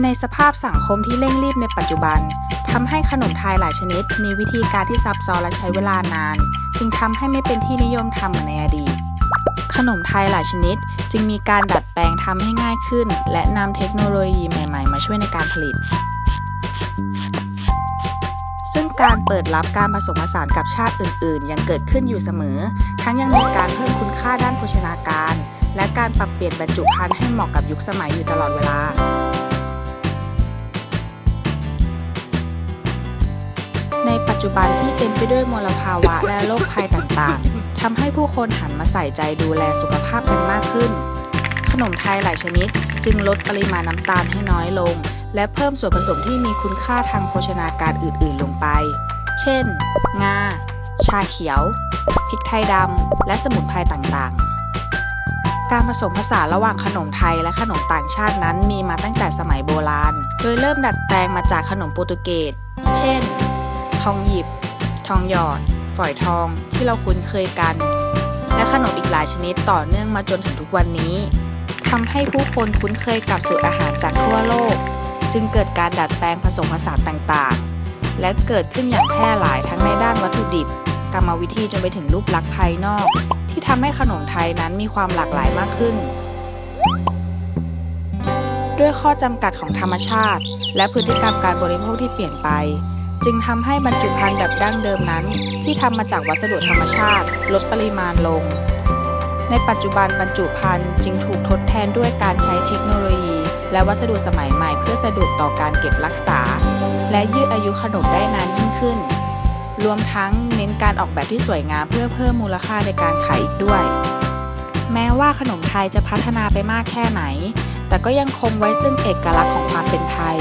ในสภาพสังคมที่เร่งรีบในปัจจุบันทำให้ขนมไทยหลายชนิด มีวิธีการที่ซับซ้อนและใช้เวลานาน จึงทำให้ไม่เป็นที่นิยมทำเหมือนในอดีต ขนมไทยหลายชนิด จึงมีการดัดแปลงทำให้ง่ายขึ้น และนำเทคโนโลยีใหม่ ๆ มาช่วยในการผลิต ซึ่งการเปิดรับการผสมผสานกับชาติอื่น ๆ ยังเกิดขึ้นอยู่เสมอ ทั้งยังมีการเพิ่มคุณค่าด้านโภชนาการ และการปรับเปลี่ยนบรรจุภัณฑ์ให้เหมาะกับยุคสมัยอยู่ตลอดเวลา จุบันที่เต็มไปด้วยมลภาวะและโรคภัยต่างๆ ทำให้ผู้คนหันมาใส่ใจดูแลสุขภาพกันมากขึ้น ขนมไทยหลายชนิด จึงลดปริมาณน้ำตาลให้น้อยลง และเพิ่มส่วนผสมที่มีคุณค่าทางโภชนาการอื่นๆลงไป เช่น งา ชาเขียว พริกไทยดำ และสมุนไพรต่างๆการผสมผสานระหว่างขนมไทยและขนมต่างชาตินั้นมีมาตั้งแต่สมัยโบราณ โดยเริ่มดัดแปลงมาจากขนมโปรตุเกส เช่น ทองหยิบ ทองหยอด ฝอยทองที่เราคุ้นเคยกัน และขนมอีกหลายชนิดต่อเนื่องมาจนถึงทุกวันนี้ทำให้ผู้คนคุ้นเคยกับสูตรอาหารจากทั่วโลก จึงเกิดการดัดแปลงผสมผสานต่างๆ และเกิดขึ้นอย่างแพร่หลายทั้งในด้านวัตถุดิบ กรรมวิธีจนไปถึงรูปลักษณ์ภายนอก ที่ทำให้ขนมไทยนั้นมีความหลากหลายมากขึ้นด้วยข้อจำกัดของธรรมชาติ และพฤติกรรมการบริโภคที่เปลี่ยนไป จึงทำให้บรรจุภัณฑ์แบบดั้งเดิมนั้น ที่ทำมาจากวัสดุธรรมชาติ ลดปริมาณลง ในปัจจุบันบรรจุภัณฑ์จึงถูกทดแทนด้วยการใช้เทคโนโลยี และวัสดุสมัยใหม่เพื่อสะดวกต่อการเก็บรักษา และยืดอายุขนมได้นานยิ่งขึ้น รวมทั้งเน้นการออกแบบที่สวยงามเพื่อเพิ่มมูลค่าในการขายอีกด้วย แม้ว่าขนมไทยจะพัฒนาไปมากแค่ไหน แต่ก็ยังคงไว้ซึ่งเอกลักษณ์ของความเป็นไทย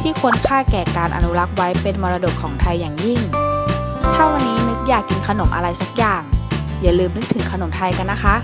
ที่ควรค่าแก่การอนุรักษ์ไว้เป็นมรดกของไทยอย่างยิ่ง ถ้าวันนี้นึกอยากกินขนมอะไรสักอย่าง อย่าลืมนึกถึงขนมไทยกันนะคะ